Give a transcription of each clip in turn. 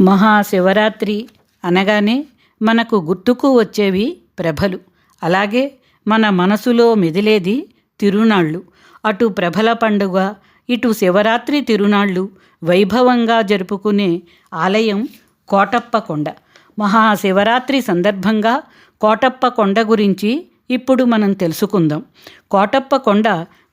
మహాశివరాత్రి అనగానే మనకు గుర్తుకు వచ్చేవి ప్రభలు. అలాగే మన మనసులో మెదిలేది తిరునాళ్ళు. అటు ప్రభల పండుగ ఇటు శివరాత్రి తిరునాళ్ళు వైభవంగా జరుపుకునే ఆలయం కోటప్ప కొండ. మహాశివరాత్రి సందర్భంగా కోటప్ప కొండ గురించి ఇప్పుడు మనం తెలుసుకుందాం. కోటప్ప కొండ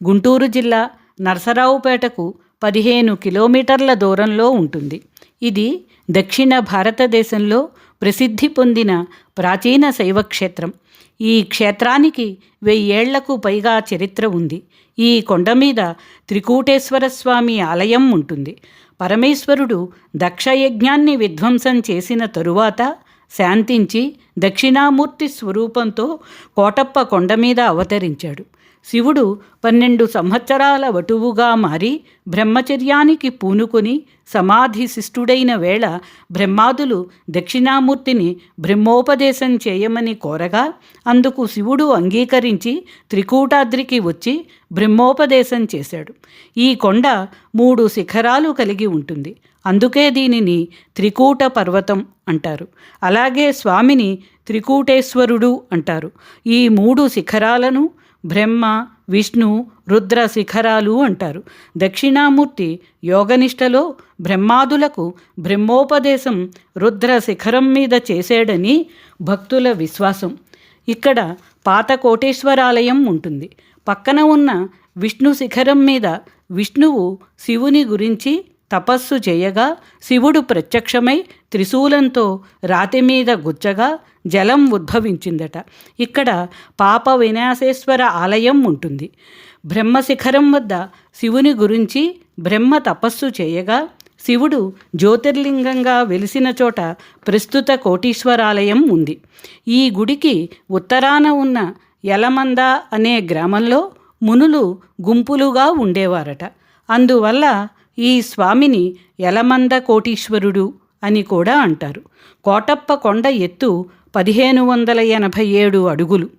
గుంటూరు జిల్లా నరసరావుపేటకు పదిహేను కిలోమీటర్ల దూరంలో ఉంటుంది. ఇది దక్షిణ భారతదేశంలో ప్రసిద్ధి పొందిన ప్రాచీన శైవక్షేత్రం. ఈ క్షేత్రానికి వెయ్యేళ్ళకు పైగా చరిత్ర ఉంది. ఈ కొండ మీద త్రికూటేశ్వర స్వామి ఆలయం ఉంటుంది. పరమేశ్వరుడు దక్షయజ్ఞాన్ని విధ్వంసం చేసిన తరువాత శాంతించి దక్షిణామూర్తి స్వరూపంతో కోటప్ప కొండ మీద అవతరించాడు. శివుడు పన్నెండు సంవత్సరాల వటువుగా మారి బ్రహ్మచర్యానికి పూనుకొని సమాధి శిష్టుడైన వేళ బ్రహ్మాదులు దక్షిణామూర్తిని బ్రహ్మోపదేశం చేయమని కోరగా అందుకు శివుడు అంగీకరించి త్రికూటాద్రికి వచ్చి బ్రహ్మోపదేశం చేశాడు. ఈ కొండ మూడు శిఖరాలు కలిగి ఉంటుంది. అందుకే దీనిని త్రికూట పర్వతం అంటారు. అలాగే స్వామిని త్రికూటేశ్వరుడు అంటారు. ఈ మూడు శిఖరాలను బ్రహ్మ విష్ణు రుద్ర శిఖరాలు అంటారు. దక్షిణామూర్తి యోగనిష్టలో బ్రహ్మాదులకు బ్రహ్మోపదేశం రుద్ర శిఖరం మీద చేశాడని భక్తుల విశ్వాసం. ఇక్కడ పాత కోటేశ్వరాలయం ఉంటుంది. పక్కన ఉన్న విష్ణు శిఖరం మీద విష్ణువు శివుని గురించి తపస్సు చేయగా శివుడు ప్రత్యక్షమై త్రిశూలంతో రాతి మీద గుచ్చగా జలం ఉద్భవించిందట. ఇక్కడ పాప వినాశేశ్వర ఆలయం ఉంటుంది. బ్రహ్మశిఖరం వద్ద శివుని గురించి బ్రహ్మ తపస్సు చేయగా శివుడు జ్యోతిర్లింగంగా వెలిసిన చోట ప్రస్తుత కోటీశ్వరాలయం ఉంది. ఈ గుడికి ఉత్తరాన ఉన్న యలమంద అనే గ్రామంలో మునులు గుంపులుగా ఉండేవారట. అందువల్ల ఈ స్వామిని యలమంద కోటీశ్వరుడు అని కూడా అంటారు. కోటప్ప కొండ ఎత్తు పదిహేను వందల ఎనభై ఏడు అడుగులు.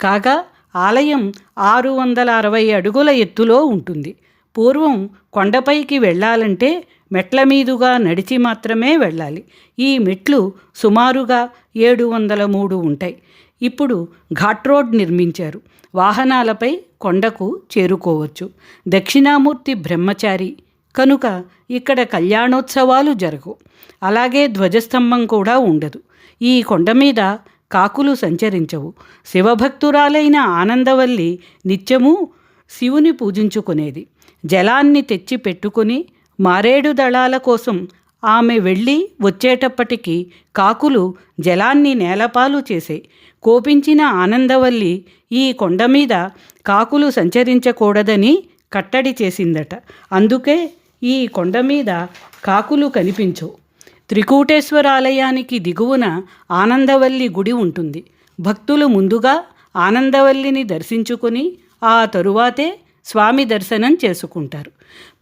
కాగా ఆలయం ఆరు వందల అరవై అడుగుల ఎత్తులో ఉంటుంది. పూర్వం కొండపైకి వెళ్ళాలంటే మెట్ల మీదుగా నడిచి మాత్రమే వెళ్ళాలి. ఈ మెట్లు సుమారుగా ఏడు వందల మూడు ఉంటాయి. ఇప్పుడు ఘాట్ రోడ్ నిర్మించారు. వాహనాలపై కొండకు చేరుకోవచ్చు. దక్షిణామూర్తి బ్రహ్మచారి కనుక ఇక్కడ కళ్యాణోత్సవాలు జరగవు అలాగే ధ్వజస్తంభం కూడా ఉండదు. ఈ కొండ మీద కాకులు సంచరించవు. శివభక్తురాలైన ఆనందవల్లి నిత్యము శివుని పూజించుకునేది. జలాన్ని తెచ్చి పెట్టుకుని మారేడు దళాల కోసం ఆమె వెళ్ళి వచ్చేటప్పటికి కాకులు జలాన్ని నేలపాలు చేసే. కోపించిన ఆనందవల్లి ఈ కొండ మీద కాకులు సంచరించకూడదని కట్టడి చేసిందట. అందుకే ఈ కొండ మీద కాకులు కనిపించవు త్రికూటేశ్వరాలయానికి దిగువన ఆనందవల్లి గుడి ఉంటుంది. భక్తులు ముందుగా ఆనందవల్లిని దర్శించుకుని ఆ తరువాతే స్వామి దర్శనం చేసుకుంటారు.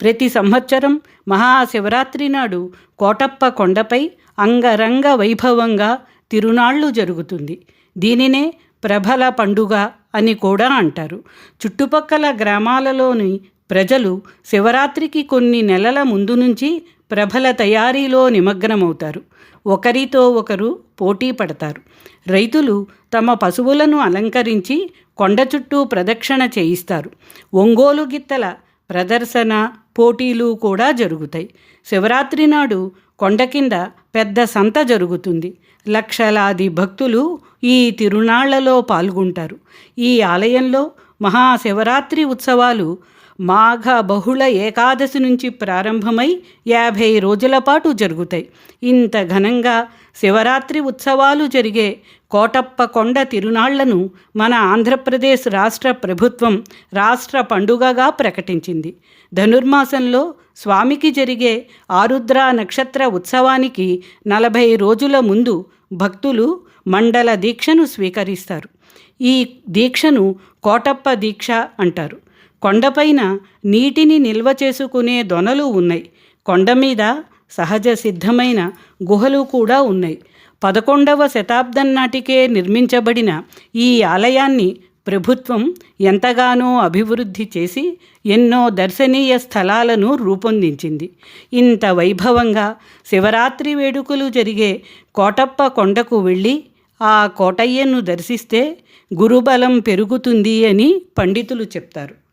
ప్రతి సంవత్సరం మహాశివరాత్రి నాడు కోటప్ప కొండపై అంగరంగ వైభవంగా తిరునాళ్ళు జరుగుతుంది. దీనినే ప్రభల పండుగ అని కూడా అంటారు. చుట్టుపక్కల గ్రామాలలోని ప్రజలు శివరాత్రికి కొన్ని నెలల ముందు నుంచి ప్రభల తయారీలో నిమగ్నమవుతారు. ఒకరితో ఒకరు పోటీ పడతారు. రైతులు తమ పశువులను అలంకరించి కొండ చుట్టూ ప్రదక్షిణ చేయిస్తారు. ఒంగోలు గిత్తల ప్రదర్శన పోటీలు కూడా జరుగుతాయి. శివరాత్రి నాడు కొండ కింద పెద్ద సంత జరుగుతుంది. లక్షలాది భక్తులు ఈ తిరునాళ్ళలో పాల్గొంటారు. ఈ ఆలయంలో మహాశివరాత్రి ఉత్సవాలు మాఘ బహుళ ఏకాదశి నుంచి ప్రారంభమై యాభై రోజుల పాటు జరుగుతాయి. ఇంత ఘనంగా శివరాత్రి ఉత్సవాలు జరిగే కోటప్ప కొండ తిరునాళ్ళను మన ఆంధ్రప్రదేశ్ రాష్ట్ర ప్రభుత్వం రాష్ట్ర పండుగగా ప్రకటించింది. ధనుర్మాసంలో స్వామికి జరిగే ఆరుద్ర నక్షత్ర ఉత్సవానికి నలభై రోజుల ముందు భక్తులు మండల దీక్షను స్వీకరిస్తారు. ఈ దీక్షను కోటప్ప దీక్ష అంటారు. కొండపైన నీటిని నిల్వ చేసుకునే దొనలు ఉన్నాయి. కొండ మీద సహజ సిద్ధమైన గుహలు కూడా ఉన్నాయి. పదకొండవ శతాబ్దం నాటికే నిర్మించబడిన ఈ ఆలయాన్ని ప్రభుత్వం ఎంతగానో అభివృద్ధి చేసి ఎన్నో దర్శనీయ స్థలాలను రూపొందించింది. ఇంత వైభవంగా శివరాత్రి వేడుకలు జరిగే కోటప్ప కొండకు వెళ్ళి ఆ కోటయ్యను దర్శిస్తే గురుబలం పెరుగుతుంది అని పండితులు చెప్తారు.